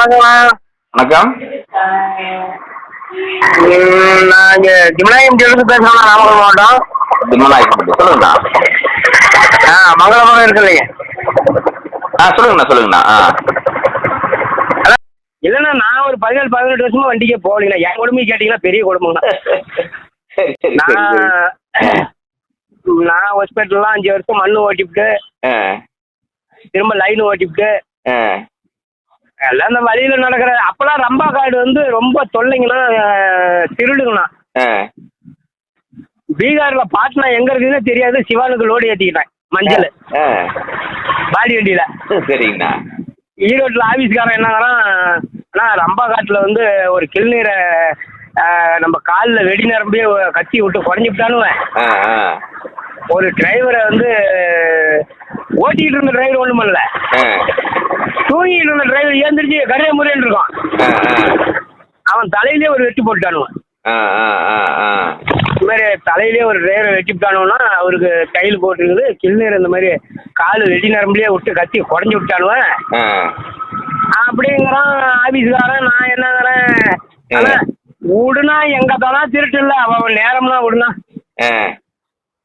வணக்கம். ம், நான் இங்கே திமநாயகம் ஜெயிலிருந்து பேசுகிறேன் நாமக்கல் மாவட்டம். திம்மநாயக்கப்பட்டி சொல்லுங்கண்ணா. ஆ மங்களபுரம் இருக்கு இல்லைங்க. ஆ சொல்லுங்கண்ணா சொல்லுங்கண்ணா ஆ. இல்லைண்ணா நான் ஒரு பதினேழு பதினெட்டு வருஷமா வண்டிக்கே போகலைங்கண்ணா. என் குடும்பம் கேட்டிங்கன்னா பெரிய குடும்பங்கண்ணா நான் ஹாஸ்பிட்டல்லாம் அஞ்சு வருஷம் மண்ணு ஓட்டிவிட்டு திரும்ப லைன் ஓட்டிவிட்டு எல்லாம் இந்த வழியில் நடக்கிற அப்போல்லாம் ரம்பா காடு வந்து ரொம்ப தொல்லைங்கண்ணா திருடுங்கண்ணா. பீகாரில் பாட்னா எங்கே இருக்குதுன்னு தெரியாது சிவானுக்கு லோடு ஏற்றிக்கிட்டேன் மஞ்சள். பாடி வண்டியில். சரிங்கண்ணா. ஈரோட்டில் ஆஃபீஸ்காரன் என்னங்கிறான் அண்ணா ரம்பா காட்டில் வந்து ஒரு கிள்நீரை நம்ம காலில் வெடி நரம்பே கத்தி விட்டு ஆ ஒரு டிரைவரை வந்து ஓட்டிகிட்டு இருந்த டிரைவர் ஒன்றும் பண்ணல தூங்கிட்டு இருந்த டிரைவர் ஏந்திரிச்சு கரைய முறையில் இருக்கான். அவன் தலையிலே ஒரு வெட்டி போட்டுட்டானுவன் இந்த மாதிரி தலையிலே ஒரு டிரைவரை வெட்டி விட்டானுன்னா அவருக்கு கையில் போட்டுருக்குது கிள்நீர் இந்த மாதிரி கால் வெடி நரம்புலேயே விட்டு கத்தி குறைஞ்சி விட்டானுவன் அப்படிங்கிறான் ஆபீஸ்காரன் நான் என்னங்கிறேன் விடுனா எங்க தானா திருட்டு இல்ல அவன் நேரம்னா விடுனா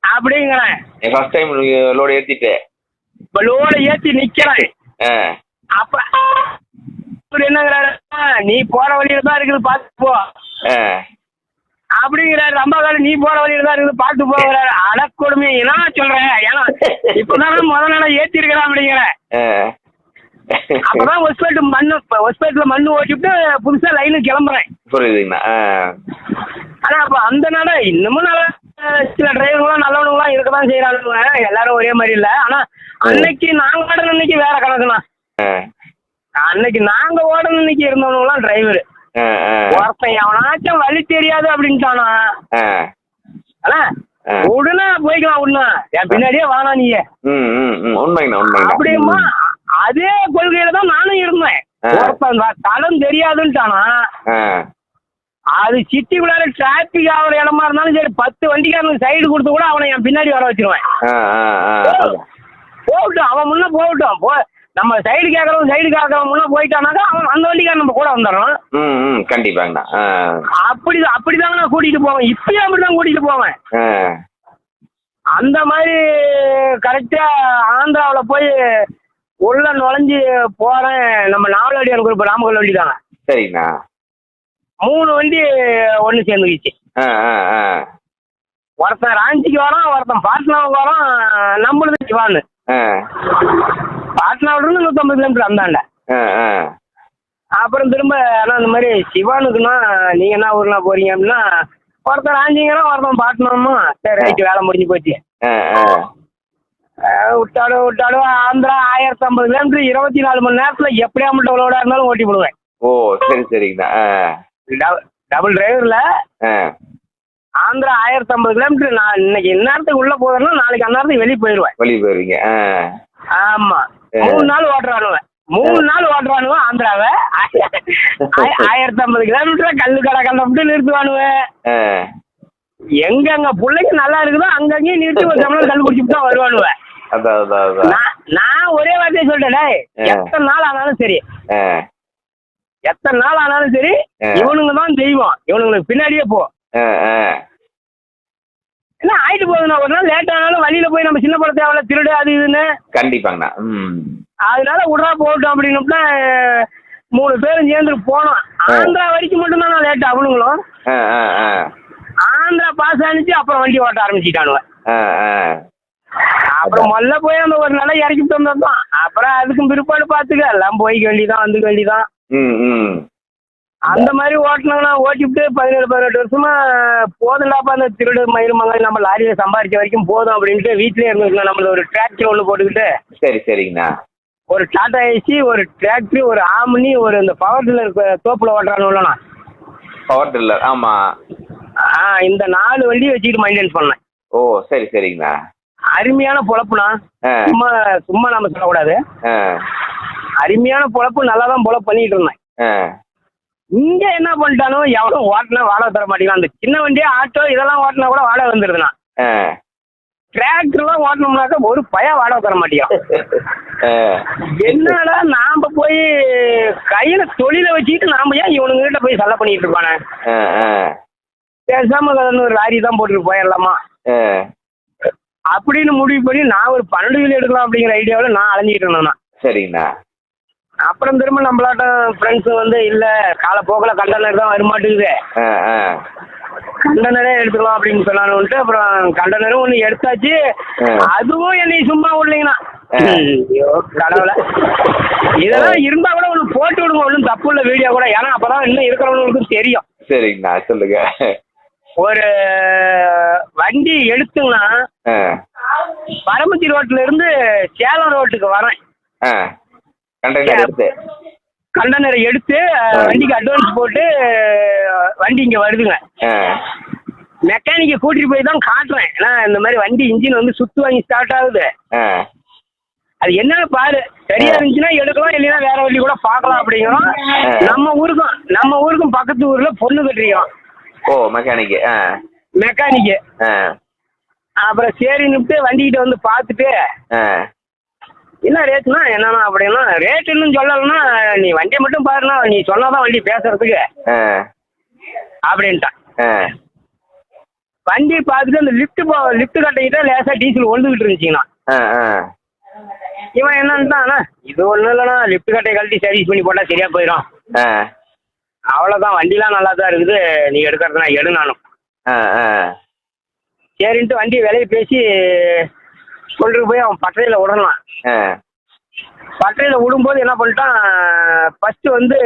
அப்படிங்கிறேன். ஃபர்ஸ்ட் டைம் லோடு ஏற்றிட்டு இப்ப லோட ஏத்தி நிக்கிறேன். அப்ப இவர் என்னங்கிறாரு "ஆ, நீ போற வழியில தான் இருக்குது பார்த்து போ. அப்படிங்கிறாரு ரம்பாக்காரு நீ போற வழியில தான் இருக்குது பார்த்து போகிறாரு அடக்கொடுமை என்ன சொல்றேன் ஏன்னா இப்பதானே முதல் நாள ஏத்தி இருக்கிறான் அப்படிங்கிறேன் ஆ. அப்பதான் ஹொஸ்பேட் மண்ணு ஹொஸ்பேட்ல மண்ணு ஓட்டிவிட்டு புதுசா லைனுக்கு கிளம்புறேன். புரியுதுங்கண்ணா ஆனா அப்ப அந்த நாட இன்னமும் நல்ல சில டிரைவருங்களாம் நல்லவனுங்களாம் இருக்க தான் செய்யறானுங்க எல்லாரும் ஒரே மாதிரி இல்ல. ஆனா அன்னைக்கு நாங்க அன்னைக்கு வேற கணக்குண்ணா. அன்னைக்கு நாங்க ஓடன அன்னைக்கு இருந்தவனுங்களாம் டிரைவர் ஒருத்தன் எவனாச்சும் வழி தெரியாது அப்படின்ட்டானா. உடனே போய்க்கலாம் உடனே. என் பின்னாடியே வானா உண்மைங்கண்ணா அப்படியுமா? அதே கொள்கையில தான் நானும் இருந்தேன். ஒருத்தன் தடம் தெரியாதுன்ட்டானா. அது சிட்டிக்குள்ளார டிராபிக் ஆகிற இடமா இருந்தாலும் சரி பத்து வண்டிக்காரனுக்கு சைடு கொடுத்து கூட அவனை என் பின்னாடி வர வச்சிருவேன். போகட்டும் அவன் முன்ன போகட்டும். போ நம்ம சைடு கேட்கறவன் சைடு கேட்கறவன் முன்ன போயிட்டானாக்கா அவன் அந்த வண்டிக்காரன் நம்ம கூட வந்துடுறான் ம் ம் கண்டிப்பாங்கண்ணா. அப்படி அப்படிதாங்க நான் கூட்டிட்டு போவேன். இப்பயும் அப்படிதான் கூட்டிட்டு போவேன். அந்த மாதிரி கரெக்டா ஆந்திராவுல போய் உள்ள நுழைஞ்சு போறேன். நம்ம நாவலடியான் குரூப் ராமகல் வண்டி தாங்க சரிங்கண்ணா. மூணு வண்டி ஒன்று சேர்ந்துக்கிச்சு. ஒருத்தன் ராஞ்சிக்கு வரான் ஒருத்தன் பாட்னாவுக்கு வரான் நம்மளுது சிவான்னு ஆ. பாட்னாவில இருந்து நூற்றம்பது கிலோமீட்டர் அந்தாண்ட. ஆ அப்புறம் திரும்ப ஆனால் இந்த மாதிரி சிவானுக்குன்னா நீங்கள் என்ன ஊர்னா போறீங்க அப்படின்னா ஒருத்தன் ராஞ்சிங்கன்னா ஒருத்தன் பாட்னாமா சரி ரைட்டு வேலை முடிஞ்சு போச்சு. விட்டாடு விட்டாடு ஆந்திரா ஆயிரத்தி ஐம்பது கிலோமீட்டர் இருபத்தி நாலு மணி நேரத்தில் எப்படியா மட்டும் லோடாக இருந்தாலும் ஓட்டி போடுவேன். ஓ சரி சரிங்கண்ணா. டபுள் டிரைவரில் ஆந்திரா ஆயிரத்தி ஐம்பது கிலோமீட்டர் நான் இன்னைக்கு இந்நேரத்துக்கு உள்ளே போகிறேன்னா நாளைக்கு அந்நேரத்துக்கு வெளியே போயிடுவேன் வெளியே போயிருவீங்க. ஆமா. மூணு நாள் ஓட்டுறானுவன் மூணு நாள் ஓட்டுறானுவன் ஆந்திராவை. ஆய- ஆயிரத்தி ஐம்பது கிலோமீட்டர் கல்லு கடை கண்டப்பட்டு நிறுத்துவானுவன். ஆ எங்க அங்க பிள்ளைங்க நல்லா இருக்குதோ அங்கங்கேயும் நிறுத்தி ஒரு தமிழ் கல் குடிச்சுட்டு தான் அதான் நான் ஒரே வார்த்தையை சொல்லிட்டேன். எத்தனை நாள் ஆனாலும் சரி. எத்தனை நாள் ஆனாலும் சரி. இவனுங்க தான் தெய்வம். இவனுங்களுக்கு பின்னாடியே போ. என்ன ஆயிட்டு போகுதுண்ணா ஒரு நாள் லேட் ஆனாலும் வழியில போய் நம்ம சின்ன படம் தேவையில்ல திருடு அது இதுன்னு. கண்டிப்பாங்கண்ணா. ம். அதனால விட்றா போகட்டும் அப்படின்னுட்டு மூணு பேரும் சேர்ந்து போனோம். ஆந்திரா வரைக்கும் மட்டும்தான் நான் லேட் அவனுங்களும். ஆந்திரா பாஸ் ஆனிச்சு அப்புறம் வண்டி ஓட்ட ஆரம்பிச்சிட்டானுவ அப்புறம் முதல்ல போய் அந்த ஒரு நாளை இறக்கிட்டு வந்தோம் அப்புறம் அதுக்கும் பிற்பாடு பார்த்துக்க எல்லாம் போய்க்க வேண்டியதான் வந்துக்க வேண்டியதான் அந்த மாதிரி ஓட்டினோம்னா ஓட்டிவிட்டு பதினேழு பதினெட்டு வருஷமா போதுண்டாப்பா அந்த திருடு மயில் மங்கள் நம்ம லாரியை சம்பாதிச்ச வரைக்கும் போதும் அப்படின்ட்டு வீட்டிலே இருந்துக்கலாம் நம்மள ஒரு டிராக்டர் ஒன்று போட்டுக்கிட்டு சரி சரிங்கண்ணா. ஒரு டாடா ஏசி ஒரு டிராக்டர் ஒரு ஆம்னி ஒரு இந்த பவர் டில்லர் தோப்புல ஓட்டுறானுல்லண்ணா பவர் டில்லர் ஆமாம் ஆ இந்த நாலு வண்டி வச்சுக்கிட்டு மெயின்டைன் பண்ணேன். ஓ சரி சரிங்கண்ணா. அருமையான பொழப்புண்ணா. ஆ. சும்மா சும்மா நம்ம சொல்லக்கூடாது. அருமையான பொழப்பு நல்லா தான் பொழப்பு பண்ணிட்டு இருந்தேன். இங்க என்ன பண்ணிட்டானோ எவனும் ஓட்டினா வாடகை தர மாட்டேங்கிறான் அந்த சின்ன வண்டியே ஆட்டோ இதெல்லாம் ஓட்டினா கூட வாடகை வந்துருதுண்ணா ஆ டிராக்டர்லாம் ஓட்டணும்னாக்கா ஒரு பய வாடகை தர மாட்டேங்கிறான். என்னடா நாம போய் கையில தொழில வச்சுக்கிட்டு நாம ஏன் இவனுங்க கிட்ட போய் சல்ல பண்ணிட்டு இருப்பானே. பேசாம ஒரு லாரி தான் போட்டுட்டு போயிடலாமா. அப்படின்னு முடிவு பண்ணி நான் ஒரு பன்னெண்டு வீல் எடுக்கலாம் அப்படிங்கிற ஐடியாவில் நான் அலைஞ்சிட்டு இருந்தேன் நான். சரிங்கண்ணா அப்புறம் திரும்ப நம்மளாட்டம் ஃப்ரெண்ட்ஸ் வந்து இல்ல காலப்போக்கில் கண்டனர் தான் வரமாட்டேங்குது. கண்டனரே எடுத்துக்கலாம் அப்படின்னு சொன்னானுன்ட்டு அப்புறம் கண்டனரும் ஒன்று எடுத்தாச்சு. அதுவும் என்னை சும்மா விடலைங்கண்ணா. ஐயோ கடவுளை இதெல்லாம் இருந்தா கூட ஒன்று போட்டு விடுங்க ஒன்றும் தப்பு இல்லை வீடியோ கூட ஏன்னா அப்பதான் இன்னும் இருக்கிறவங்களுக்கு தெரியும் சரிங்கண்ணா சொல்லுங்க ஒரு வண்டி எடுத்துங்கன்னா. பரமத்தி ரோட்ல இருந்து சேலம் ரோட்டுக்கு வரேன். கண்டெய்னர் எடுத்து. கண்டனரை எடுத்து வண்டிக்கு அட்வான்ஸ் போட்டு வண்டி இங்க வருதுங்க. மெக்கானிக்கை கூட்டிட்டு போய் தான் காட்டுறேன். ஏன்னா இந்த மாதிரி வண்டி இன்ஜின் வந்து சுத்து வாங்கி ஸ்டார்ட் ஆகுது. அது என்னன்னு பாரு. சரியா இருந்துச்சுன்னா எடுக்கலாம் இல்லைன்னா வேற வண்டி கூட பார்க்கலாம் அப்படிங்கிறோம். நம்ம ஊருக்கும் நம்ம ஊருக்கும் பக்கத்து ஊர்ல பொண்ணு கட்டுறோம் ஓ மெக்கானிக்கு மெக்கானிக்கு அப்புறம் சரின்னுட்டு வண்டிக்கிட்ட வந்து பார்த்துட்டு என்ன ரேட்னா என்னன்னா அப்படின்னா ரேட் இன்னும் சொல்லலைன்னா நீ வண்டியை மட்டும் பாருண்ணா நீ சொன்னாதான் வண்டி பேசுறதுக்கு. அப்படின்ட்டான். ஆ. வண்டி பார்த்துட்டு அந்த லிஃப்ட் லிஃப்ட் கட்டிக்கிட்ட லேசா டீசல் ஒழுதுகிட்டு இருந்துச்சுங்கண்ணா. ஆ ஆ. இவன் என்னன்ட்டானா இது ஒன்றும் இல்லைண்ணா லிஃப்ட் கட்டை கழட்டி சர்வீஸ் பண்ணி போட்டால் சரியா போயிடும். ஆ. அவ்வளோதான் வண்டிலாம் நல்லா தான் இருக்குது. நீ எடுக்கிறதுனா எடு நானும். ஆ ஆ. சரின்ட்டு வண்டி விலையை பேசி கொண்டு போய் அவன் பட்டறையில் விடலாம். பட்டறையில் விடும்போது என்ன பண்ணிட்டான்? ஃபர்ஸ்ட் வந்து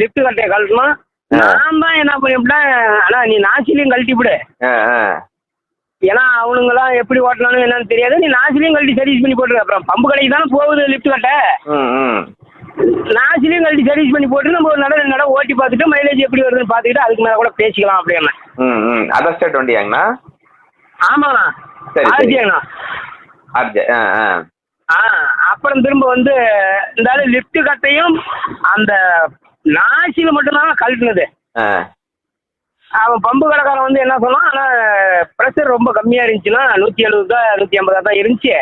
லிஃப்ட் கட்டையை கழட்டணும் நான் தான் என்ன பண்ணிவிட்டேன்? அண்ணா நீ நாசிலையும் கழட்டி விடு. ஏன்னா அவனுங்களாம் எப்படி ஓட்டணும் என்னன்னு தெரியாது. நீ நாசிலையும் கழட்டி சர்வீஸ் பண்ணி போட்டுரு. அப்புறம் பம்பு கடைக்கு தானே போகுது லிஃப்ட் கட்டை. நாசிலையும் கழட்டி சர்வீஸ் பண்ணி போட்டு நம்ம ஒரு நட ரெண்டு நட ஓட்டி பார்த்துட்டு மைலேஜ் எப்படி வருதுன்னு பார்த்துக்கிட்டு அதுக்கு மேலே கூட பேசிக்கலாம் அப்படின்னா. அதர் ஸ்டேட் வண்டியாங்கண்ணா? ஆமாண்ணா. சரி, சரி. ஆர்ஜே ஆ ஆ. ஆ அப்புறம் திரும்ப வந்து இந்த லிஃப்ட் கட்டையும் அந்த நாசியில் மட்டும்தான் கழட்டினது. அவன் பம்பு கடைக்காரன் வந்து என்ன சொன்னான் ஆனால் ப்ரெஷர் ரொம்ப கம்மியாக இருந்துச்சுன்னா நூற்றி எழுபதா நூற்றி ஐம்பதா தான் இருந்துச்சு.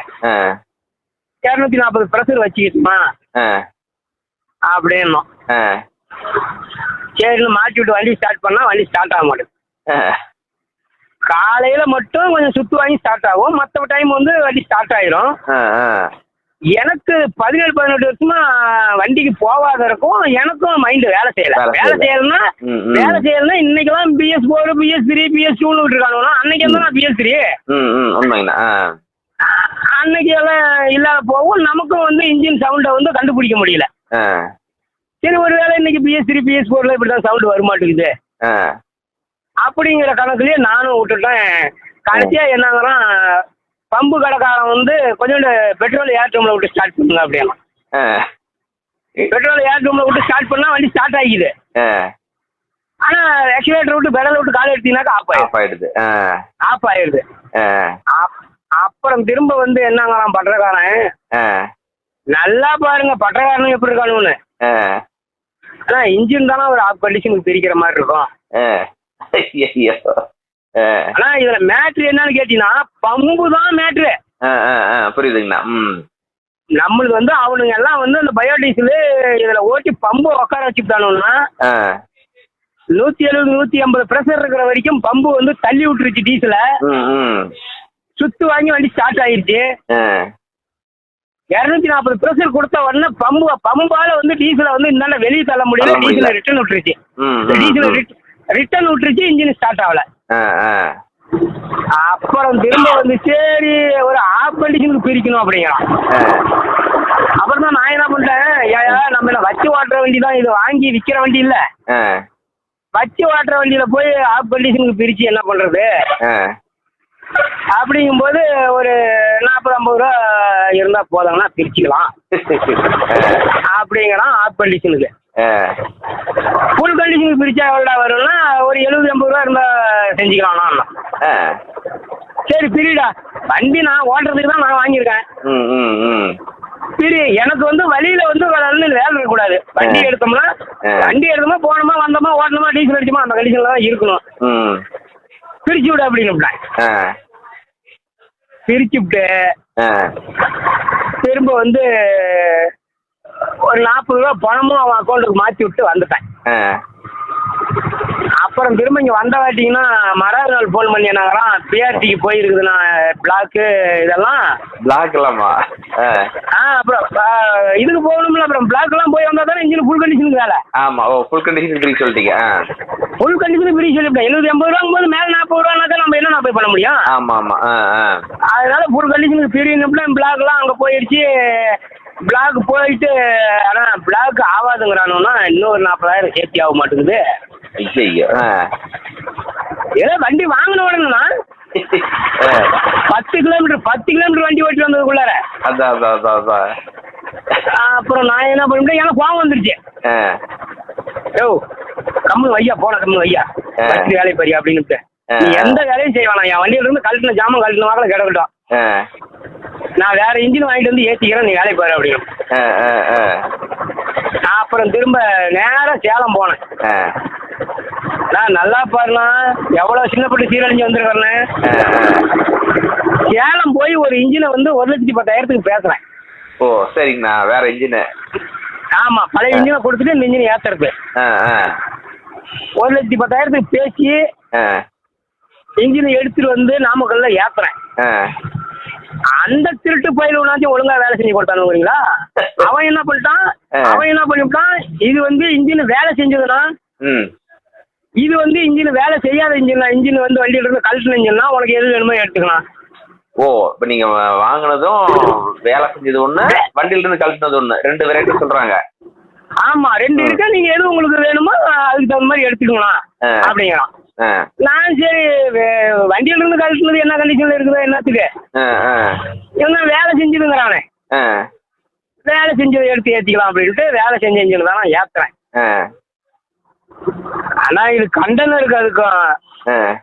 இரநூத்தி நாற்பது ப்ரெஷர் வச்சுக்கிட்டுமா? அப்படின்னோம். சரின்னு மாட்டி விட்டு வண்டி ஸ்டார்ட் பண்ணால் வண்டி ஸ்டார்ட் ஆக மாட்டேங்குது. காலையில் மட்டும் கொஞ்சம் சுற்று வாங்கி ஸ்டார்ட் ஆகும். மற்ற டைம் வந்து வண்டி ஸ்டார்ட் ஆயிரும். எனக்கு பதினேழு பதினெட்டு வருஷமா வண்டிக்கு போகாத இருக்கும். எனக்கும் மைண்ட் வேலை செய்யல. வேலை வேலை செய்யல. செய்யலன்னா. வேலை செய்யலன்னா இன்னைக்கெல்லாம் BS four BS three BS டூன்னு விட்டுருக்கானுங்கன்னா அன்னைக்கு இருந்தா நான் பிஎஸ் த்ரீ அன்னைக்கு எல்லாம் இல்லாத போகவும் நமக்கும் வந்து இன்ஜின் சவுண்டை வந்து கண்டுபிடிக்க முடியல. சரி ஒருவேளை இன்னைக்கு பிஎஸ் த்ரீ பிஎஸ் ஃபோர்ல இப்படி தான் சவுண்டு வரமாட்டேங்குது ஆ. அப்படிங்கிற கணக்குலயே நானும் விட்டுட்டேன். கடைசியா என்னங்கிறான் பம்பு கடைக்காரன் வந்து கொஞ்சோண்டு பெட்ரோல் ஏர் ரூம்ல விட்டு ஸ்டார்ட் பண்ணுங்க அப்படின்னா பெட்ரோல் ஏர் ரூம்ல விட்டு ஸ்டார்ட் பண்ணா வண்டி ஸ்டார்ட் ஆகிக்குது ஆனா ஆக்சிலேட்டர் விட்டு பெடல் விட்டு கால் எடுத்தீங்கன்னாக்கா ஆஃப் ஆயிடும் ஆஃப் ஆயிடுது. ஆஃப் ஆயிடுது. அப்புறம் திரும்ப வந்து என்னங்கிறான் பட்டக்காரன்? நல்லா பாருங்க பட்டக்காரனும் எப்படி இருக்கானுன்னு ஆனா இன்ஜின் தானே ஒரு ஆஃப் கண்டிஷனுக்கு பிரிக்கிற மாதிரி இருக்கும். ஆனா இதுல மேட்ரு என்னன்னு கேட்டீங்கன்னா பம்பு தான் மேட்ரு புரியுதுங்கண்ணா. ம். நம்மளுக்கு வந்து அவனுங்க எல்லாம் வந்து அந்த பயோடீசல் இதுல ஓட்டி பம்பு உட்கார வச்சுட்டானுன்னா நூத்தி எழுபது நூத்தி ஐம்பது ப்ரெஷர் இருக்கிற வரைக்கும் பம்பு வந்து தள்ளி விட்டுருச்சு டீசல சுத்து வாங்கி வண்டி ஸ்டார்ட் ஆயிருச்சு. இரநூத்தி நாற்பது ப்ரெஷர் கொடுத்த உடனே பம்பு பம்பால வந்து டீசலை வந்து இந்தாண்ட வெளியே தள்ள முடியல. டீசலை ரிட்டர்ன் விட்டுருச்சு. டீசலை ரிட்டர்ன் விட்டுருச்சு இன்ஜின் ஸ்டார்ட் ஆகல. அப்புறம் திரும்ப வந்து சரி ஒரு ஆஃப் கண்டிஷனுக்கு பிரிக்கணும் அப்படிங்கிறான் அப்புறம் தான் நான் என்ன பண்ணிட்டேன் ஏயா நம்ம என்ன வச்சு ஓட்டுற வண்டி தான் இது வாங்கி விற்கிற வண்டி இல்ல. வச்சு ஓட்டுற வண்டியில போய் ஆஃப் கண்டிஷனுக்கு பிரிச்சு என்ன பண்றது? அப்படிங்கும்போது ஒரு நாற்பது ஐம்பது ரூபா இருந்தா போதுங்கன்னா பிரிச்சுக்கலாம். அப்படிங்கிறான் ஆஃப் கண்டிஷனுக்கு ஃபுல் கண்டிஷனுக்கு பிரிச்சா எவ்வளோ வரும்னா ஒரு எழுபது எண்பது ரூபா இருந்தா செஞ்சுக்கலாம் ஆ. சரி பிரிடா. வண்டி நான் ஓட்டுறதுக்கு தான் நான் வாங்கியிருக்கேன். ம் ம் ம். பிரி எனக்கு வந்து வழியில வந்து வேலை இருக்கக்கூடாது. வண்டி. எடுத்தோம்னா. வண்டி எடுத்தோமா போனோமா வந்தோமா ஓட்டணுமா டீசல் அடிச்சோமா அந்த கண்டிஷன்ல தான் இருக்கணும். ம். பிரிச்சு விடு அப்படின்னு ஆ. பிரிச்சுவிட்டு ஆ. திரும்ப வந்து ஒரு நாற்பது ரூபா பணமும் அவன் அக்கௌண்ட்டுக்கு மாற்றி விட்டு வந்துட்டேன். அப்புறம் திரும்ப இங்கே வந்த வாட்டிங்கன்னா மறாவது நாள் ஃபோன் பண்ணி என்னங்கிறான் பிஆர்டிக்கு போயிருக்குதுண்ணா பிளாக்கு இதெல்லாம். பிளாக் இல்லாமா ஆ. அப்புறம் இதுக்கு போகணும்ல அப்புறம் பிளாக்லாம் போய் வந்தால் தானே இன்ஜின் ஃபுல் கண்டிஷனுக்கு வேலை. ஆமா ஓ ஃபுல் கண்டிஷன் ஃப்ரீ சொல்லிட்டீங்க ஃபுல் கண்டிஷன் ஃப்ரீ சொல்லிவிட்டேன். எழுபது எண்பது ரூபாங்கும் போது மேலே நாற்பது ரூபானாக்கா நம்ம என்ன போய் பண்ண முடியும்? ஆமா ஆமா அதனால ஃபுல் கண்டிஷனுக்கு ஃப்ரீன்னு பிளாக்லாம் அங்கே போயிடுச்சு. பிளாக் போயிட்டு ஆனால் பிளாக் ஆகாதுங்கிறானுன்னா இன்னொரு நாற்பதாயிரம் சேஃப்டி ஆக மாட்டேங்குது. ஐயோ ஏதோ வண்டி வாங்கின உடனேண்ணா. பத்து கிலோமீட்டர் பத்து கிலோமீட்டர் வண்டி ஓட்டி வந்ததுக்குள்ளார. அதான் அதான் அதான் அதான் அப்புறம் நான் என்ன பண்ணிட்டேன் எனக்கு கோவம் வந்துருச்சு. யோ கம்மு வையா போன கம்மு. வச்சு வேலை பெரிய அப்படின்னுட்டு ஆ. நீ எந்த வேலையும் செய்ய வேணாம். என் வண்டியில இருந்து கழட்டின ஜாமான் கழட்டின வாக்கில் கிடக்கட்டும். நான் வேற இன்ஜின் வாங்கிட்டு வந்து ஏற்றிக்கிறேன் நீ வேலைக்கு போயிரு அப்படின்னு. ஆ ஆ ஆ. நான் அப்புறம் திரும்ப நேரா சேலம் போனேன். நான் நல்லா பாருண்ணா. எவ்வளோ சின்னப்பட்டு சீரழிஞ்சு ஆ. சேலம் போய் ஒரு இன்ஜினை வந்து ஒரு லட்சத்தி பத்தாயிரத்துக்கு பேசுகிறேன் ஓ சரிங்கண்ணா. வேற இன்ஜினு ஆமாம் பழைய இன்ஜினை கொடுத்துட்டு இந்த இன்ஜினை ஆ ஒரு லட்சத்தி பத்தாயிரத்துக்கு பேசி இன்ஜினை எடுத்துட்டு வந்து நாமக்கல்ல ஏத்துறேன். அந்த திருட்டு பயிலுனாச்சும் ஒழுங்கா வேலை செஞ்சு கொடுத்தானுங்களா அவன் என்ன பண்ணிட்டான். அவன் என்ன பண்ணிவிட்டான்? இது வந்து இன்ஜின் வேலை செஞ்சதுன்னா ம். இது வந்து இன்ஜின் வேலை செய்யாத இன்ஜின் இன்ஜின் வந்து வண்டியில இருந்து கழட்டின இன்ஜின்னா உனக்கு எது வேணுமோ எடுத்துக்கலாம். ஓ இப்போ நீங்க வாங்குனதும் வேலை செஞ்சது ஒண்ணு வண்டியில இருந்து கழட்டினது ஒண்ணு. ரெண்டு வெரைட்டி சொல்றாங்க. ஆமா ரெண்டு இருக்கா? நீங்க எது உங்களுக்கு வேணுமோ அதுக்கு தகுந்த மாதிரி எடுத்துக்கலாம். ஆ. நான் சரி வண்டியில இருந்து கழட்டினது என்ன கண்டிஷன்ல இருக்குதோ என்னத்துக்கு? இவன் வேலை செஞ்சதுங்கிறானே. வேலை செஞ்சதை எடுத்து ஏத்திக்கலாம் அப்படின்ட்டு வேலை செஞ்ச இன்ஜின் தான் நான் ஏத்துறேன். ஆனா இது கண்டனம் இருக்கு அதுக்கும்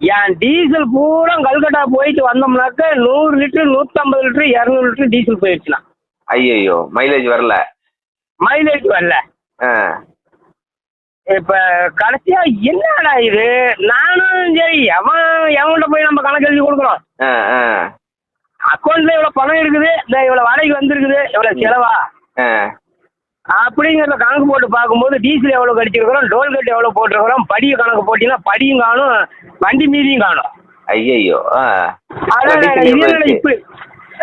என் டீசல் பூரா கல்கட்டா போயிட்டு வந்தோம்னாக்க நூறு லிட்டர் நூற்றம்பது லிட்டர் இரநூறு லிட்டர் டீசல் போயிடுச்சுண்ணா. ஐயோ மைலேஜ் வரல. மைலேஜ் வரல. இப்ப கடைசியா என்னடா இது? நானும் சரி எவன் எவன்கிட்ட போய் நம்ம கணக்கு எழுதி கொடுக்குறோம் அக்கௌண்ட்ல இவ்வளவு பணம் இருக்குது இந்த இவ்வளவு வாடகைக்கு வந்திருக்குது இவ்வளவு செலவா? அப்படிங்கிறத கணக்கு போட்டு பார்க்கும்போது டீசல் எவ்வளவு கடிச்சிருக்கிறோம் டோல் கட்டு எவ்வளவு போட்டிருக்கிறோம் படிய கணக்கு போட்டீங்கன்னா படியும் காணும் வண்டி மீதியும் காணும். ஐயோ ஆ. அதான் டீசல் இது எவ்வளவு என்னடா இருக்கு? இப்ப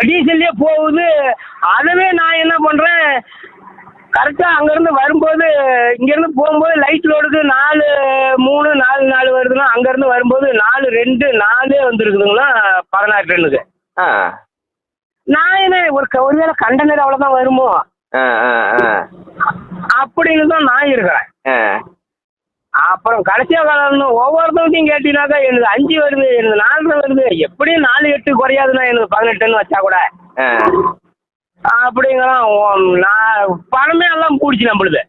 டீசல்லே போகுது அதவே நான் என்ன பண்றேன்? கரெக்டா அங்க இருந்து வரும்போது இங்க இருந்து போகும்போது லைட் லோடுக்கு நாலு மூணு நாலு நாலு வருதுன்னா அங்க இருந்து வரும்போது நாலு ரெண்டு நாலே வந்துருக்குதுங்கன்னா பதினாறு டன்னுக்கு நான் என்ன ஒரு ஒருவேளை கண்டனர் அவ்வளவுதான் வருமோ? அப்படின்னு தான் நான் இருக்கிறேன். அப்புறம் கடைசியா காலம் ஒவ்வொருத்தவங்க கேட்டீங்கன்னாக்கா எனக்கு அஞ்சு வருது எனக்கு நாலரை வருது எப்படியும் நாலு எட்டு குறையாதுன்னா எனக்கு பதினெட்டுன்னு வச்சா கூட. ஓ- நான் பணமே எல்லாம் கூடிச்சு நம்மளுது.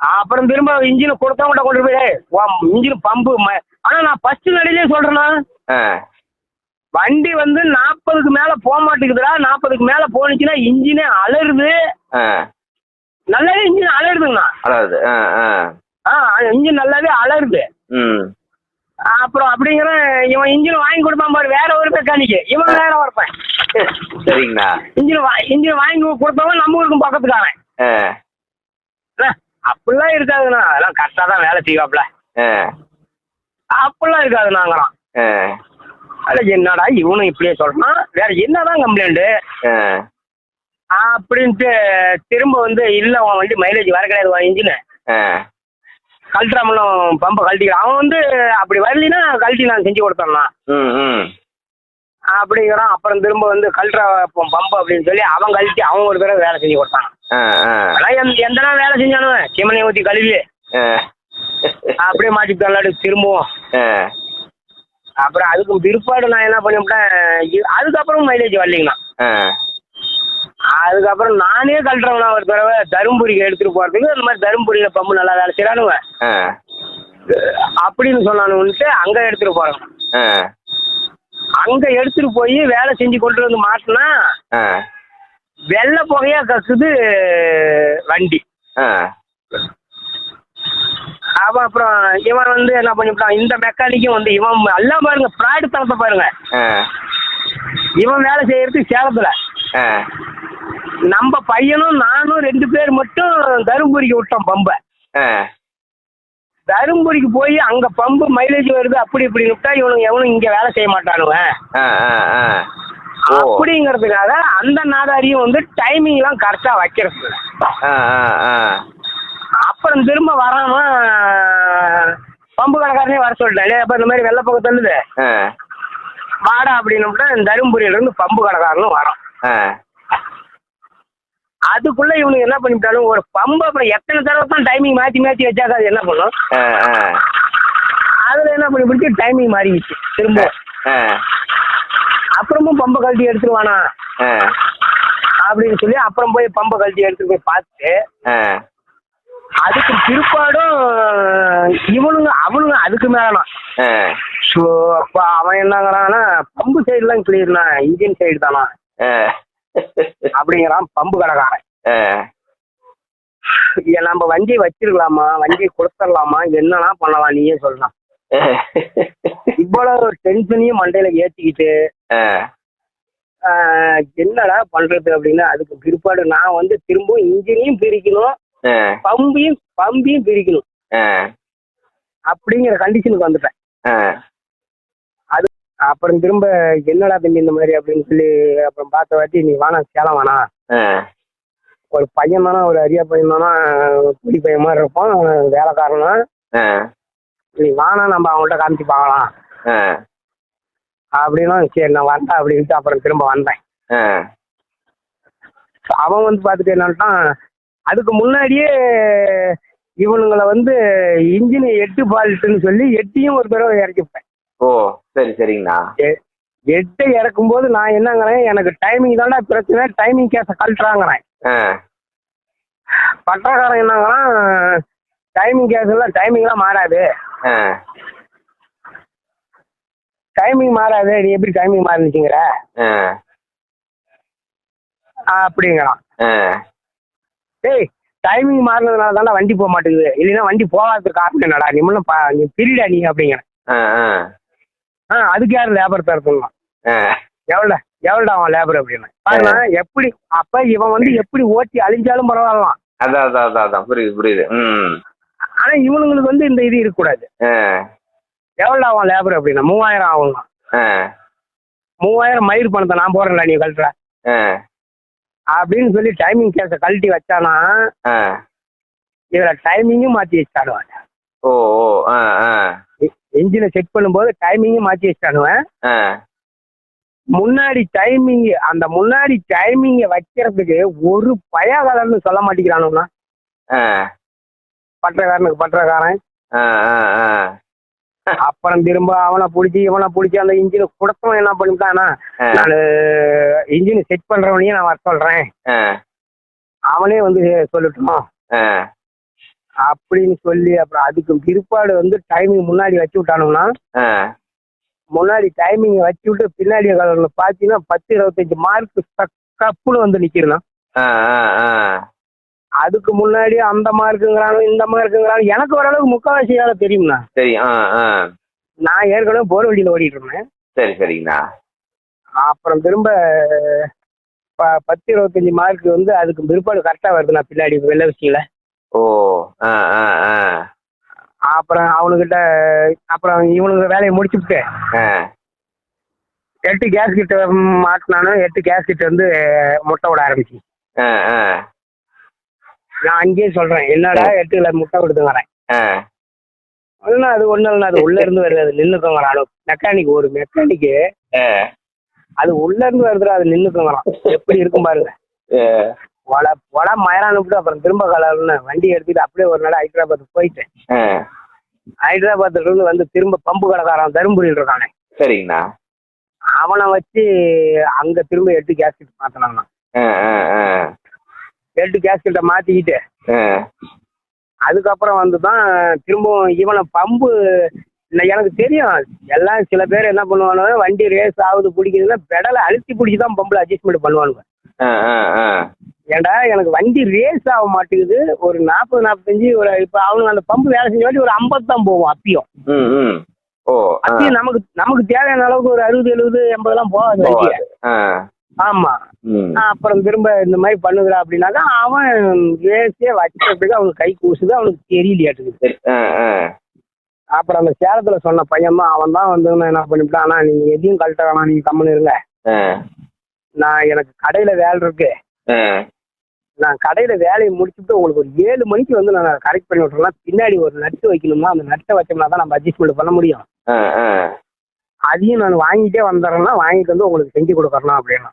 அப்புறம் திரும்ப இன்ஜினை கொடுத்தவங்கிட்ட கொண்டு போய் இன்ஜின் பம்பு ஆனா நான் ஃபர்ஸ்ட் நடிலே சொல்றேன்னா வண்டி வந்து நாற்பதுக்கு மேல போக மாட்டேங்குதுடா. நாற்பதுக்கு மேல போனுச்சுன்னா இன்ஜினே அலறுது ஆ. நல்லாவே இன்ஜின் ஆ ஆ. இன்ஜின் நல்லாவே அலறுது ம். அப்புறம் அப்படிங்கிற இவன் இன்ஜின் வாங்கி கொடுப்பான் பாரு வேற ஒரு மெக்கானிக்கு. இவன் வேற ஒருப்பேன் சரிங்கண்ணா. இன்ஜின் இன்ஜின் வாங்கி கொடுத்தவன் நம்ம ஊருக்கும் பக்கத்துக்காரன். அப்படிலாம் இருக்காதுண்ணா. அதெல்லாம் கரெக்டாக தான் வேலை செய்வாப்ல. ஆ. அப்படிலாம் இருக்காதுண்ணாங்கிறான். அட என்னடா இவனும் இப்படியே சொல்றான்? வேற என்னதான் கம்ப்ளைண்ட் ஆ. அப்படின்ட்டு திரும்ப வந்து இல்ல உன் வண்டி மைலேஜ் வர கிடையாது இன்ஜின் கழட்டுறாமலும் பம்பை கழட்டிக்கிறான். அவன் வந்து அப்படி வரலினா கழட்டி நான் செஞ்சு கொடுத்தோம்னா ம் ம் அப்படிங்கிறான். அப்புறம் திரும்ப வந்து கழட்டுற பம்பு அப்படின்னு சொல்லி அவன் கழட்டி அவன் ஒரு தடவை வேலை செஞ்சு கொடுத்தான். எந்த நாள் வேலை செஞ்சானுவன் சிமனை ஊற்றி கழுவி. அப்படியே மாட்டி தள்ளாடு திரும்பவும். அப்புறம் அதுக்கு பிற்பாடு நான் என்ன பண்ணிவிட்டேன் அதுக்கப்புறம் மைலேஜ் வரலைங்கண்ணா. அதுக்கப்புறம் நானே கழட்டுறவனா ஒரு தடவை. தருமபுரிக்கு எடுத்துட்டு போறதுக்கு இந்த மாதிரி தருமபுரியில பம்பு நல்லா வேலை செய்யறானுவ அப்படின்னு சொன்னானுன்ட்டு அங்க எடுத்துட்டு போறேன் அங்க எடுத்துட்டு போய் வேலை செஞ்சு கொண்டு வந்து மாட்டினா வெள்ளை புகையா கக்குது வண்டி. அவன் அப்புறம் இவன் வந்து என்ன பண்ணிவிட்டான் இந்த மெக்கானிக்கும் வந்து இவன் எல்லாம் பாருங்க ஃப்ராடு தனத்தை பாருங்க. இவன் வேலை செய்யறதுக்கு சேலத்துல. நம்ம பையனும் நானும் ரெண்டு பேர் மட்டும் தருமபுரிக்கு விட்டோம் பம்பை. தருமபுரிக்கு போய் அங்க பம்பு மைலேஜ் வருது அப்படி இப்படி விட்டா இவனுங்க எவனும் இங்க வேலை செய்ய ஓ. அப்படிங்கிறதுக்காக அந்த நாதாரியும் வந்து டைமிங் எல்லாம் கரெக்டா வைக்கிறது. அப்புறம் திரும்ப வராம பம்பு கடைக்காரனே வர சொல்லிட்டேன். அப்ப இந்த மாதிரி வெள்ளப்பக்கம் தள்ளுது. ஆ. வாடா அப்படின்னு தருமபுரியில இருந்து பம்பு கடைக்காரனும் வரோம் அதுக்குள்ள இவனுக்கு என்ன பண்ணிவிட்டாலும் ஒரு பம்பு அப்புறம் எத்தனை தடவை தான் டைமிங் மாத்தி மாத்தி வச்சாக்க அது என்ன பண்ணும்? அதுல என்ன பண்ணி பிடிச்சி டைமிங் மாறிடுச்சு திரும்ப. அப்புறமும் பம்பை கழட்டி எடுத்துருவானா அப்படின்னு சொல்லி அப்புறம் போய் பம்பை கழட்டி எடுத்துட்டு போய் பார்த்துட்டு ஆ. அதுக்கு பிற்பாடும் இவனுங்க அவனுங்க அதுக்கு மேலனா. ஆ. ஸோ அப்போ அவன் என்னங்கிறான்னா பம்பு சைடுலாம் கிளியர்னா இன்ஜின் சைடு தானா? அப்படிங்கிறான் பம்பு கடைக்காரன். நம்ம வண்டியை வச்சிருக்கலாமா? வண்டியை கொடுத்துடலாமா? என்னன்னா பண்ணலாம் நீயே சொல்லலாம் இவ்வளவு டென்ஷனையும் மண்டையில ஏத்திக்கிட்டு என்னடா பண்றது அப்படின்னு அதுக்கு பிற்பாடு நான் வந்து திரும்பவும் இன்ஜினையும் பிரிக்கணும் பம்பையும் பம்பையும் பிரிக்கணும். அப்படிங்கிற கண்டிஷனுக்கு வந்துட்டேன். அப்புறம் திரும்ப என்னடா தம்பி இந்த மாதிரி? அப்படின்னு சொல்லி அப்புறம் பார்த்த வாட்டி நீ வேணா சேலம் ஆ. ஒரு பையன் தானே ஒரு அரியா பையன் தானே குடி பையன் மாதிரி இருப்பான் வேலைக்காரனா. நீ வானா நம்ம அவங்கள்ட்ட காமிச்சு பார்க்கலாம். அப்படின்னா சரி நான் வரேன் அப்படின்ட்டு அப்புறம் திரும்ப வந்தேன். அவன் வந்து பார்த்துட்டு என்னன்ட்டான் அதுக்கு முன்னாடியே இவனுங்களை வந்து இன்ஜின் எட்டு ஃபால்ட்டுன்னு சொல்லி எட்டையும் ஒரு தடவை இறக்கிப்பேன். ஓ சரி சரிங்கண்ணா. எட்டை இறக்கும்போது நான் என்னங்கிறேன் எனக்கு டைமிங் தான்டா பிரச்சனை டைமிங் கேஸை கழட்டுறாங்கிறேன். பட்டாக்காரன் என்னங்கிறான் டைமிங் கேஸ் எல்லாம் டைமிங்லாம் மாறாது டைமிங் மாறாது நீ எப்படி டைமிங் மாறிச்சுங்கிற அப்படிங்கிறான். டேய் டைமிங் மாறினதுனால தானே வண்டி போக மாட்டேங்குது. இல்லைன்னா வண்டி போகாததுக்கு காரணம் என்னடா? நீ முன்ன நீ பிரிடா நீ அப்படிங்கிறேன். ஆ அதுக்கு யார் லேபர் தரத்துலாம் ஆ. எவ்வளோ எவ்வளோடா அவன் லேபர் அப்படின்னு? பாருங்க எப்படி அப்ப இவன் வந்து எப்படி ஓட்டி அழிஞ்சாலும் பரவாயில்லாம் அதான் அதான் அதான் அதான் புரியுது புரியுது. ம். ஆனா இவனுங்களுக்கு வந்து இந்த இது இருக்கக்கூடாது. எவ்வளோ அவன் லேபர் அப்படின்னா மூவாயிரம் ஆகும் ஆ. மூவாயிரம் மயிர் பணத்தை நான் போடுறேன்டா நீ கழட்டுற. அப்படின்னு சொல்லி டைமிங் கேஸை கழட்டி வச்சானா இதுல டைமிங்கும் மாத்தி வச்சானுவன் ஓ ஓ ஆ ஆ. என்ஜினை செக் பண்ணும்போது டைமிங்கும் மாத்தி வச்சானுவன் ஆ. முன்னாடி டைமிங் அந்த முன்னாடி டைமிங்கை வைக்கிறதுக்கு ஒரு பயாகாரன்னு சொல்ல பட்டக்காரனுக்கு பட்டக்காரன். ஆ ஆ ஆ. அப்புறம் திரும்ப அவனை பிடிச்சி இவனை பிடிச்சி அந்த இன்ஜினை கொடுத்தவன் என்ன பண்ணிட்டானா. நான் இன்ஜினை செட் பண்றவனையும் நான் வர சொல்றேன். அவனே வந்து சொல்லட்டும்? அப்படின்னு சொல்லி அப்புறம் அதுக்கு பிற்பாடு வந்து டைமிங் முன்னாடி வச்சு விட்டானுங்கன்னா முன்னாடி டைமிங் வச்சு விட்டு பின்னாடி கலர்ல பாத்தீங்கன்னா பத்து இருபத்தஞ்சு மார்க் கப்புன்னு வந்து ஆ அதுக்கு முன்னாடி அந்த மார்க்குங்கிறானு இந்த மார்க்குங்கிறானு எனக்கு ஓரளவுக்கு முக்கால்வாசி வேலை தெரியும்ண்ணா. சரி நான் ஏற்கனவே போர் வண்டியில் ஓடிட்டு இருந்தேன். சரி சரிங்கண்ணா. அப்புறம் திரும்ப பத்து இருபத்தஞ்சி மார்க் வந்து அதுக்கு பிற்பாடு கரெக்டாக வருதுண்ணா பின்னாடி வெள்ள விஷயங்கள ஓ அப்புறம் அவனுக்கிட்ட அப்புறம் இவனுக்கு வேலையை முடிச்சுட்டு எட்டு கேஸ் கிட்ட மாட்டினானு எட்டு கேஸ் கிட்ட வந்து முட்டை விட ஆரம்பிச்சு. நான் அங்கேயே சொல்றேன் என்னடா எட்டுல முட்டை ஆ. இல்லைண்ணா அது ஒன்றும் இல்லைண்ணா அது உள்ள இருந்து வருது அது நின்றுக்கோங்கிறான் மெக்கானிக் ஒரு மெக்கானிக்கு அது உள்ள இருந்து வருதுடா அது நின்றுக்கோங்கிறான் எப்படி இருக்கும் பாருங்க. ஆ வட வட மயரானுட்டு அப்புறம் திரும்ப கலர்னு வண்டி எடுத்துட்டு அப்படியே ஒரு நாள் ஹைதராபாத் போயிட்டேன். ஹைதராபாத்ல இருந்து வந்து திரும்ப பம்பு கடைக்காரன் தருமபுரியில் இருக்கானே. சரிங்கண்ணா. அவனை வச்சு அங்க திரும்ப எட்டு கேஸ்கெட் மாத்தினாங்க ஆ ஆ ஆ. எட்டு கேஸ்கெட்டை மாத்திக்கிட்டு. அதுக்கப்புறம் வந்து தான் திரும்பவும் இவனை பம்பு எனக்கு தெரியும். எல்லாம் சில பேர் என்ன பண்ணுவானுங்க வண்டி ரேஸ் ஆகுது பிடிக்குதுன்னா பெடலை அழுத்தி பிடிச்சி தான் பம்பில் அட்ஜஸ்ட்மெண்ட் பண்ணுவானுங்க. ஏன்டா எனக்கு வண்டி ரேஸ் ஆக மாட்டேங்குது. ஒரு நாற்பது நாற்பத்தஞ்சு ஒரு இப்போ அவனுக்கு அந்த பம்பு வேலை செஞ்ச வாட்டி ஒரு ஐம்பது தான் போகும் அப்பயும் ஓ அப்பயும் நமக்கு நமக்கு தேவையான அளவுக்கு ஒரு அறுபது எழுபது போகாது வண்டி போகாது. ஆ. ஆமா. அப்புறம் திரும்ப இந்த மாதிரி பண்ணுகிறா அப்படின்னாக்கா அவன் ரேஸே வச்சதுக்கு அவனுக்கு கை கூசுது அவனுக்கு தெரியலையாட்டுக்கு அப்புறம் அந்த சேலத்துல சொன்ன பையன் அவன் தான் வந்து என்ன பண்ணிவிட்டான் ஆனா நீங்க எதையும் கழட்ட வேணாம் நீங்க கம்முன்னு இருங்க. நான் எனக்கு கடையில வேலை இருக்கு. நான் கடையில வேலையை முடிச்சுட்டு உங்களுக்கு ஒரு ஏழு மணிக்கு வந்து நான் கரெக்ட் பண்ணி விட்டுறேன் பின்னாடி ஒரு நட்டு வைக்கணும்னா அந்த நட்டை வச்சோம்னா தான் நம்ம அட்ஜஸ்ட்மெண்ட் பண்ண முடியும். அதையும் நான் வாங்கிட்டே வந்துடுறேன்னா வாங்கிட்டு வந்து உங்களுக்கு செஞ்சு கொடுக்கறணும் அப்படின்னா.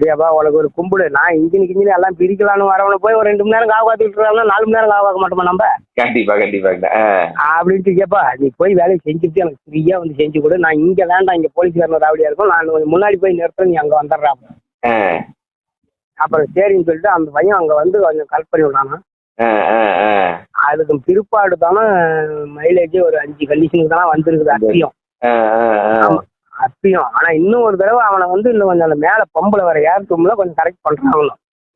இல்லையாப்பா உனக்கு ஒரு கும்பிடு நான் இன்ஜின் கிஞ்சின் எல்லாம் பிரிக்கலான்னு வரவனை போய் ஒரு ரெண்டு மணி நேரம் காவு காத்துட்டு நாலு மணி நேரம் காவு காக்க மாட்டோமா நம்ம? கண்டிப்பா கண்டிப்பாங்க ஆ. அப்படின்ட்டு கேப்பா நீ போய் வேலையை செஞ்சுட்டு எனக்கு ஃப்ரீயா வந்து செஞ்சு கொடு. நான் இங்க வேண்டாம் இங்க போலீஸ்காரன் ராவடியா இருக்கும். நான் கொஞ்சம் முன்னாடி போய் நிறுத்துறேன் நீ அங்க வந்துடுறா. அப்புறம் சரின்னு சொல்லிட்டு அந்த பையன் அங்க வந்து கொஞ்சம் கலெக்ட் பண்ணி விடானா அதுக்கு பிற்பாடு தானே மைலேஜ் ஒரு அஞ்சு கண்டிஷனுக்கு தானே வந்திருக்குது ஆமா. அப்பயும் ஆனா இன்னும் ஒரு தடவை அவனை வந்து இன்னும் கொஞ்சம் அந்த மேல பம்புல வர ஏர் தூம்ல கொஞ்சம் கரெக்ட்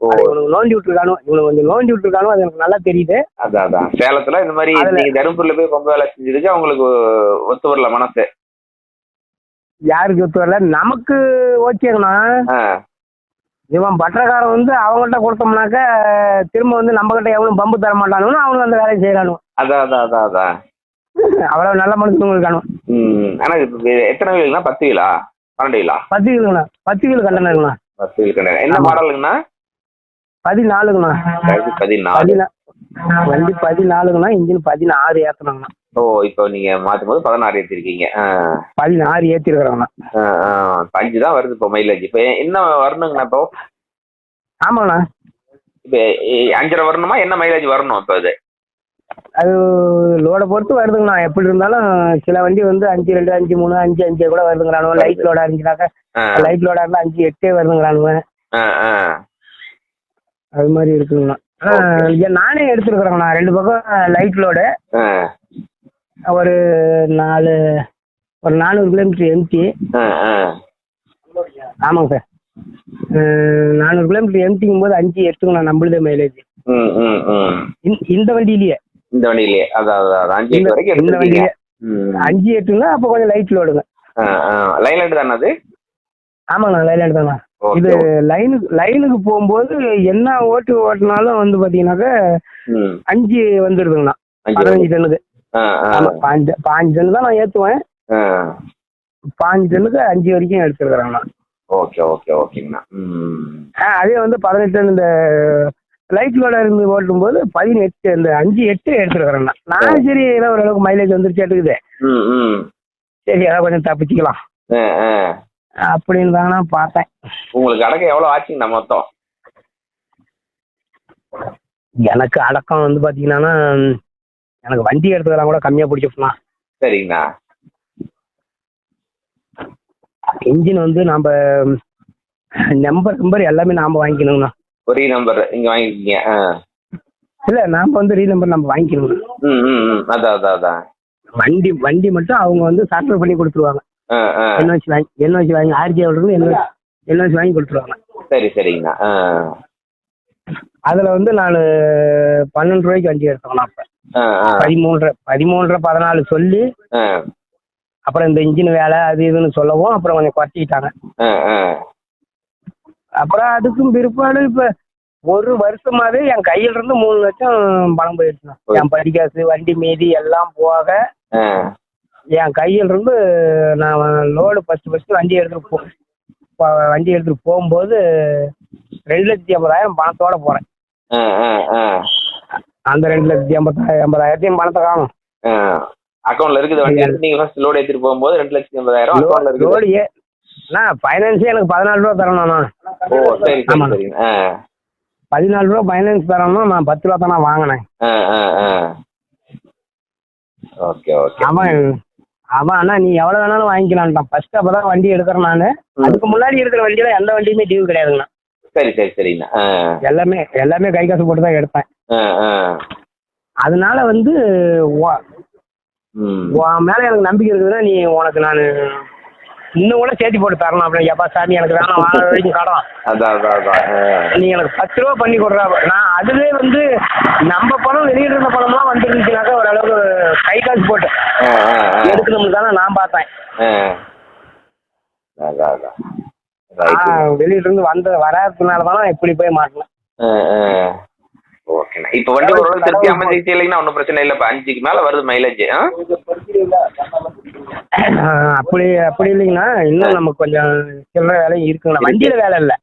அது இவனுக்கு நோண்டி விட்டுருக்கானோ இவனுக்கு கொஞ்சம் நோண்டி விட்டுருக்கானோ அது எனக்கு நல்லா தெரியுது. அதான் அதான். சேலத்துல இந்த மாதிரி நீங்க தருமபுரியில போய் பம்பு வேலை செஞ்சதுக்கு அவங்களுக்கு ஒத்து வரல மனசு? யாருக்கு ஒத்து வரல? நமக்கு ஓகேங்கண்ணா இவன் பட்டக்காரன் வந்து அவங்ககிட்ட கொடுத்தோம்னாக்க திரும்ப வந்து நம்ம கிட்ட எவனும் பம்பு தர மாட்டானுன்னு அவனுக்கு அந்த வேலையை செய்யறானு அதான் அதான் அதான் அதான். அவ்வளவு நல்ல மனுஷங்க இருக்கானு ம் ஆனா எத்தனை வீலுங்கண்ணா பத்து வீலா பன்னெண்டு வீலா பத்து கிலோங்கண்ணா பத்து கிலோ கண்டனம் இருக்குண்ணா. பத்து வீல் கண்டன. என்ன. மாடலுங்கண்ணா? பதினாலுங்கண்ணா. பதினாலு. பதினா வண்டி பதினாலுங்கண்ணா இன்ஜின் பதினாறு ஏத்தணுங்கண்ணா ஓ இப்போ நீங்க மாத்தும் போது பதினாறு ஏற்றிருக்கீங்க ஆ. பதினாறு ஏத்திருக்கிறோங்கண்ணா. அஞ்சு தான் வருது இப்போ மைலேஜ் இப்போ என்ன வரணுங்கண்ணா இப்போ? ஆமாங்கண்ணா. இப்போ அஞ்சரை வரணுமா? என்ன மைலேஜ் வரணும் இப்போ இது? அது லோடை பொறுத்து வருதுங்கண்ணா. எப்படி இருந்தாலும் சில வண்டி வந்து அஞ்சு ரெண்டு அஞ்சு மூணு அஞ்சு அஞ்சு கூட வருதுங்கிறானுவ. லைட் லோடா இருந்துச்சுனாக்கா லைட் லோடா இருந்தா அஞ்சு எட்டே வருதுங்கிறானுவ. அது மாதிரி இருக்குங்கண்ணா. நானே எடுத்துருக்குறேங்கண்ணா. ரெண்டு பக்கம் லைட் லோடு ஒரு நாலு ஒரு நானூறு கிலோமீட்டர் எம்டி ஆமாங்க சார். நானூறு கிலோமீட்டர் எம்டிங்கும் போது அஞ்சு எடுத்துக்கணும் நம்மளுதே மைலேஜ் இந்த வண்டியிலேயே. இந்த வண்டியிலேயே அதான் அஞ்சு எட்டு வரைக்கும் இந்த வண்டியிலே அஞ்சு எட்டுங்க அப்போ கொஞ்சம் லைட் லோடுங்க லைலாண்டு தானே அது? ஆமாங்கண்ணா லைலாண்ட் தாங்க. இது லைனுக்கு லைனுக்கு போகும்போது என்ன ஓட்டு ஓட்டினாலும் வந்து பார்த்தீங்கன்னாக்கா ம். அஞ்சு வந்துடுதுங்கண்ணா பதினஞ்சு டன்னுக்கு பாஞ்சு பாஞ்சு டன்னு தான் நான் ஏற்றுவேன் ஆ. பாஞ்சு டன்னுக்கு அஞ்சு வரைக்கும் எடுத்துருக்குறேங்கண்ணா. ஓகே ஓகே ஓகேங்கண்ணா அதே வந்து பதினெட்டு டன் இந்த லைட் லோட இருந்து ஓட்டும்போது பதினெட்டு இந்த அஞ்சு எட்டு எடுத்துருக்குறேங்கண்ணா நான். சரி ஏதோ ஓரளவுக்கு மைலேஜ் வந்துருச்சு எடுக்குது சரி ஏதாவது கொஞ்சம் தப்பிச்சுக்கலாம். அப்படின்னு தாங்கண்ணா பார்த்தேன். உங்களுக்கு அடக்க எவ்வளோ ஆச்சுங்கண்ணா மொத்தம்? எனக்கு அடக்கம் வந்து பார்த்தீங்கன்னா எனக்கு வண்டி எடுத்துக்கலாம் கூட கம்மியாக பிடிச்சிக்கலாம் சரிங்கண்ணா. இன்ஜின் வந்து நம்ம நம்பர் நம்பர் எல்லாமே நாம வாங்கிக்கணுங்கண்ணா. ஒரே நம்பர் இங்கே வாங்கிக்கிங்க ஆ. இல்லை நாம வந்து ரீ நம்பர் நம்ம வாங்கிக்கணுங்க. ம் அதான் அதான் அதான் வண்டி வண்டி மட்டும் அவங்க வந்து சார்ட்டர் பண்ணி கொடுத்துருவாங்க. என்ஓசி வாங்கி என்ஓசி வாங்கி ஆர்ஜி இருந்து என்ஓசி வாங்கி கொடுத்துருவாங்க. சரி சரிங்கண்ணா. அதில் வந்து நான் பன்னெண்டு ரூபாய்க்கு வண்டி எடுத்தோங்கண்ணா அப்போ பதிமூன்றரை பதிமூன்றரை பதினாலு சொல்லி அப்புறம் இந்த இன்ஜின் வேலை அது இதுன்னு சொல்லவும் அப்புறம் கொஞ்சம் குறைச்சிக்கிட்டாங்க. அப்புறம் அதுக்கும் பிற்பாடு இப்போ ஒரு வருஷமாவே என் கையில இருந்து மூணு லட்சம் பணம் போயிடுச்சுண்ணா. என் படிக்காசு வண்டி மீதி எல்லாம் போக என் கையில இருந்து நான் லோடு ஃபர்ஸ்ட் ஃபர்ஸ்ட் வண்டி எடுத்துட்டு போ வண்டி எடுத்துட்டு போகும்போது ரெண்டு லட்சத்தி ஐம்பதாயிரம் பணத்தோட போறேன். அந்த ரெண்டு லட்சத்தி ஐம்பதாயிரம் எண்பதாயிரத்தையும் பணத்தை காணும். அக்கௌண்ட்ல இருக்குது வண்டி. நீங்க ஃபர்ஸ்ட் லோடு ஏற்றிட்டு போகும்போது ரெண்டு லட்சத்தி இருக்குது. லோடு அண்ணா ஃபைனான்ஸே எனக்கு பதினாலு ரூபா தரணும்ண்ணா. ஓ சரி சரி ஆமாண்ணா. சரிங்க. ஆ. பதினாலு ரூபா ஃபைனான்ஸ் தரணும் நான் பத்து ரூபா தானே வாங்கினேன். ஆ ஆ ஆ. Okay okay. அவன் அவன் அண்ணா நீ எவ்வளோ வேணாலும் வாங்கிக்கலான்ட்டான் ஃபர்ஸ்ட் அப்போ தான் வண்டி எடுக்கிறேன் நான். அதுக்கு முன்னாடி இருக்கிற வண்டியில எந்த வண்டியுமே டியூ கிடையாதுங்கண்ணா. சரி சரி சரிங்கண்ணா. ஆ. எல்லாமே எல்லாமே கை காசு போட்டு தான் எடுப்பேன். ஆ ஆ. அதனால வந்து உன் ம். உன் மேலே எனக்கு நம்பிக்கை இருக்குதுன்னா நீ உனக்கு நான் இன்னும் கூட சேர்த்து போட்டு தரணும் அப்படின்னு எப்பா சாமி எனக்கு வேணாம் வாழ வரைக்கும் கடன் அதான். நீ எனக்கு பத்து ரூபா பண்ணி கொடுறா. நான் அதுவே வந்து நம்ம பணம் வெளியிடுற பணம்லாம் வந்துருந்துச்சுனாக்கா ஓரளவுக்கு கை காசு போட்டு. எடுக்கணும்னு தானே நான் பார்த்தேன். வெளியில இருந்து வந்த வராததுனால தானே இப்படி போய் மாட்டினேன். ஓகேண்ணா இப்போ வண்டி ஓரளவுக்கு திருப்தி அமைஞ்சிச்சு இல்லைங்கன்னா ஒன்றும் பிரச்சனை இல்லை. இப்போ அஞ்சுக்கு மேலே வருது மைலேஜ் அப்படி அப்படி இல்லைங்கண்ணா இன்னும் நமக்கு கொஞ்சம் சில்லற வேலையும் இருக்குங்கண்ணா வண்டியில வேலை இல்லை.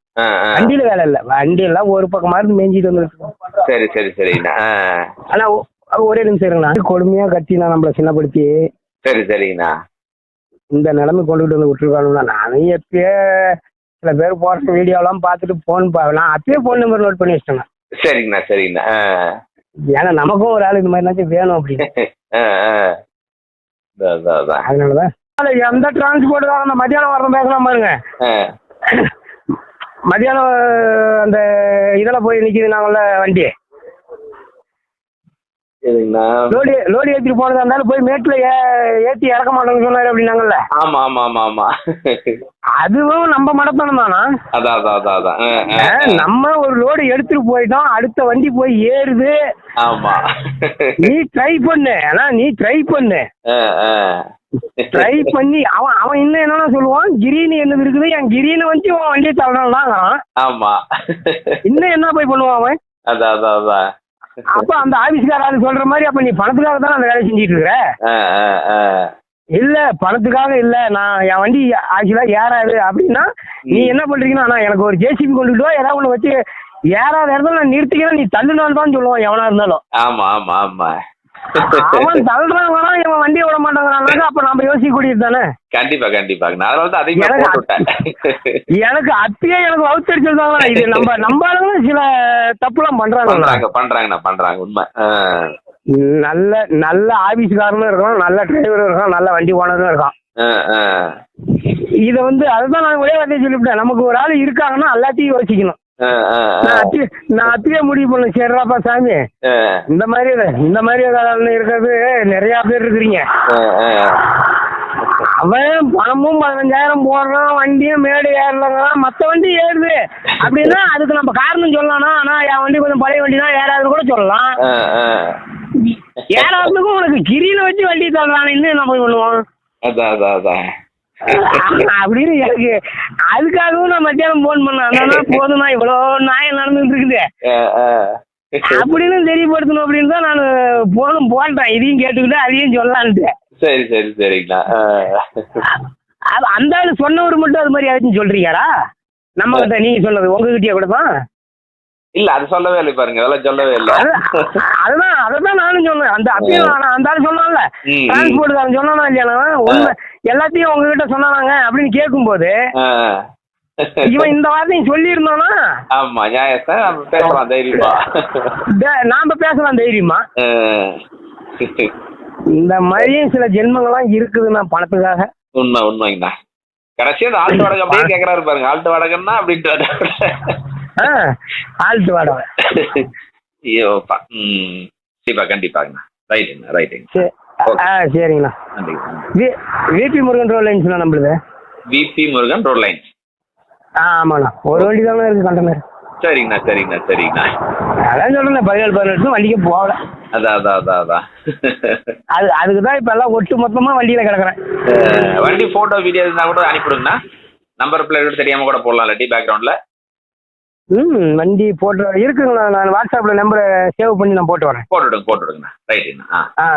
வண்டியில வேலை இல்லை. வண்டி எல்லாம் ஒரு பக்கமா இருந்து மேய்ஞ்சிட்டு வந்துருக்கு சரி சரி சரிண்ணா ஆ. ஆனா ஒரே நிமிஷம் இருங்கண்ணா கொடுமையா கத்தி நான் நம்மளை சின்னப்படுத்தி. சரி சரிங்கண்ணா. இந்த நிலைமை கொண்டுகிட்டு வந்து விட்டுருக்கானுங்களா? நானும் எப்பயே சில பேர் போடுற வீடியோலாம் பார்த்துட்டு ஃபோன் பா நான் அப்பயே ஃபோன் நம்பர் நோட் பண்ணி வச்சிட்டேங்க. சரிங்கண்ணா சரிங்கண்ணா. ஆ. ஏன்னா நமக்கும் ஒரு ஆள் இந்த மாதிரினாச்சும் வேணும் அப்படின்னு. அதனாலதான். எந்த டிரான்ஸ்போர்ட் தான் அந்த மத்தியானம் வரணும் பேசலாம் பாருங்க. ஆ. மத்தியானம் அந்த இதில் போய் நிற்கிது நாங்கள்ல வண்டி. சரிங்கண்ணா. லோடி லோடி ஏற்றிட்டு போனதா இருந்தாலும் போய் மேட்டில் ஏ ஏற்றி இறக்க மாட்டோம்னு சொன்னார் அப்படின்னாங்கல்ல? ஆமா ஆமா ஆமா ஆமா. அதுவும் நம்ம மடத்தனம் தானா அதான் அதான் அதான். அதான். நம்ம ஒரு லோடு எடுத்துட்டு போயிட்டோம் அடுத்த வண்டி போய் ஏறுது. ஆமா. நீ ட்ரை பண்ணு. ஆனா நீ ட்ரை பண்ணு. ட்ரை பண்ணி அவன் அவன் இன்னும் என்னன்னா சொல்லுவான்? கிரீன் என்னது இருக்குது? என் கிரீனை வந்து உன் வண்டியை தள்ளலாம் ஆமா. இன்னும் என்ன போய் பண்ணுவான் அவன்? அதான் அதான் அதான். அப்ப அந்த ஆபீஸ்கார ஆளு சொல்ற மாதிரி அப்ப நீ பணத்துக்காக தான் அந்த வேலை செஞ்சுட்டு இருக்கிற ஆ. இல்ல பணத்துக்காக இல்ல. நான் என் வண்டி ஆக்சுவலா ஏறாது அப்படின்னா நீ என்ன பண்றீங்கன்னா எனக்கு ஒரு ஜேசிபி கொண்டுட்டு வா ஏதாவது ஒண்ணு வச்சு ஏறாத இடத்துல நான் நிறுத்திக்கிறேன் நீ தள்ளுனான்னு தான் சொல்லுவான் எவனா இருந்தாலும். ஆமா ஆமா ஆமா. அவன் தள்ளுறாங்கன்னா இவன் வண்டியை விட மாட்டாங்கிறாங்க அப்ப நம்ம யோசிக்கக்கூடியது தானே? கண்டிப்பா கண்டிப்பா. நான் தான் அதிகமா எனக்கு அப்பயே எனக்கு வவுத்தடிச்சல் தான் இது நம்ம நம்ம சில தப்புலாம் பண்றாங்க பண்றாங்க பண்றாங்கண்ணா பண்றாங்க உண்மை. நல்ல நல்ல ஆபீஸ்காரனும் இருக்கான் நல்ல டிரைவரும் இருக்கான் நல்ல வண்டி ஓனரும் இருக்கான். இதை வந்து அதுதான் நான் ஒரே வார்த்தையை சொல்லிவிட்டேன். நமக்கு ஒரு ஆள் இருக்காங்கன்னா எல்லாத்தையும் யோசிக்கணும். நான். அப்பயே முடிவு பண்ணேன் சரிடாப்பா சாமி. இந்த மாதிரி இந்த மாதிரி இருக்கிறது நிறைய பேர் இருக்கிறீங்க. அவன் பணமும் பதினஞ்சாயிரம் போடுறான் வண்டியும் மேடு ஏறலங்கிறான் மற்ற வண்டி ஏறுது. அப்படின்னா அதுக்கு நம்ம காரணம் சொல்லலாம் ஆனா என் வண்டி கொஞ்சம் பழைய வண்டி தான் ஏறாதுன்னு கூட சொல்லலாம். ஏறாதுக்கும் உனக்கு கிரியில வச்சு வண்டி இன்னும் என்ன போய் பண்ணுவோம் அதான் அதான் அதான். அப்படின்னு எனக்கு அதுக்காகவும் நான் மத்தியானம் போன் பண்ணேன். அண்ணா போதும்ண்ணா இவ்வளோ நாயம் நடந்துட்டு இருக்குது. அப்படின்னு தெரியப்படுத்தணும் அப்படின்னு தான் நான் போனும் போட்டேன். இதையும் கேட்டுக்கிட்டு அதையும் சொல்லலான்ட்டு. சரி சரி சரிங்கண்ணா அந்த ஆளு சொன்னவர் மட்டும் அது மாதிரி யாராச்சும் சொல்றீங்களா? நம்ம கிட்ட நீங்க சொன்னது உங்ககிட்டயே கூட தான்? இல்ல அது சொல்லவே இல்லை பாருங்க. அதெல்லாம் சொல்லவே இல்லை. அது- அதுதான் அதான் நானும் சொன்னேன். அந்த அப்பயும் நான் அந்த ஆளு சொன்னான்ல. ம். டிரான்ஸ்போர்ட்காரன் சொன்னானா இல்லையா உண்மை எல்லாத்தையும் உங்ககிட்ட சொன்னானாங்க அப்படின்னு கேட்கும்போது. இவன் இந்த வார்த்தையும் சொல்லியிருந்தானா? ஆமா நியாயம் பேசலாம் தைரியமா. நாம பேசலாம் தைரியமா. இந்த மாதிரியும் சில ஜென்மங்கள்லாம் இருக்குதுண்ணா பணத்துக்காக. உண்மை உண்மைங்கண்ணா. கடைசியா அந்த ஆல்ட்டு வாடகை அப்படியே கேக்குறாரு பாருங்க. ஆல்ட்டு வாடகைன்னா அப்படின்ட்டு ஆ ஆழ்த்து வாடகை ஐயோப்பா ம் கண்டிப்பா கண்டிப்பாங்கண்ணா ரைட்டுங்கண்ணா ரைட்டுங்க ஆ சரிங்கண்ணா. விபி முருகன் ரோல் லைன்ஸ்ண்ணா நம்மளுது விபி முருகன் ரோட் லைன் ஆ ஆமாண்ணா. ஒரு வண்டி தானே இருக்குது கண்டனர் சரிங்கண்ணா சரிங்கண்ணா சரிங்கண்ணா. அதான் சொல்கிறேன் பதினேழு பதினெட்டு வண்டிக்கு போகல. அதான் அதான் அதான் அதான். அது அதுக்கு தான் இப்போ எல்லாம் ஒட்டு மொத்தமாக வண்டியில் கிடக்குறேன். வண்டி போட்டோ வீடியோ இருந்தா கூட அனுப்பிவிடுங்கண்ணா. நம்பர் பிளேட் தெரியாம கூட போடலாம் இல்லாட்டி பேக்ரவுண்ட்ல ம் வண்டி போட்டு இருக்குங்கண்ணா நான் வாட்ஸ்அப்பில் நம்பரை சேவ் பண்ணி நான் போட்டு வரேன். போட்டுவிடுங்க போட்டுவிடுங்கண்ணா. ரைட்டுங்கண்ணா ஆ. ஆ.